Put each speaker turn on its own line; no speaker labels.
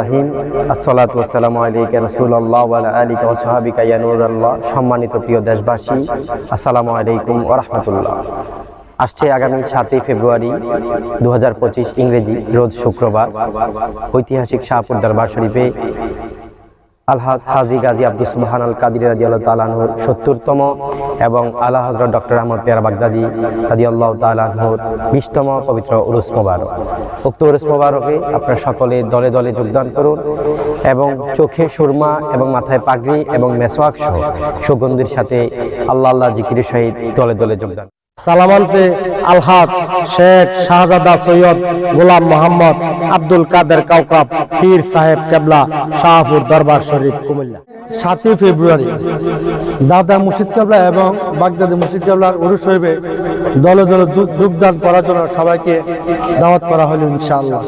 রাহিম। আসসালাতু সম্মানিত প্রিয় দেশবাসী, আসসালামু আলাইকুম ওরহমতুল্লাহ রাহমাতুল্লাহ। আসছে আগামী সাতই ফেব্রুয়ারি দু হাজার পঁচিশ ইংরেজি রোজ শুক্রবার। ঐতিহাসিক শাহপুর দরবার শরীফে আলহাজ হাজি গাজী আব্দুল সুবহান আল কাদির রাজি আল্লাহ তালাহুর সত্তরতম এবং আল্লাহ হজরত ডক্টর আহমদ পেয়ারা বাগদাদি রাজি আল্লাহ তালাহুর বিশতম পবিত্র উরুস মোবারক। উক্ত উরুস মোবারকে আপনারা সকলে দলে দলে যোগদান করুন এবং চোখে সুরমা এবং মাথায় পাগড়ি এবং মেসোয়াক সহ সুগন্ধির সাথে আল্লাহ আল্লাহ জিকিরের সহিত দলে দলে যোগদান
সালামান্তে আলহাজ শেখ শাহজাদা সৈয়দ গোলাম মোহাম্মদ আব্দুল কাদের কাউকাব, পীর সাহেব কেবলা, শাহপুর দরবার শরীফ, কুমিল্লা। সাতই ফেব্রুয়ারি, দাদা মুর্শিদ কেবলা এবং বাগদাদি মুর্শিদ কেবলার উরুস শরীফে দলে দলে যোগদান করার জন্য সবাইকে দাওয়াত করা হলো ইনশাআল্লাহ।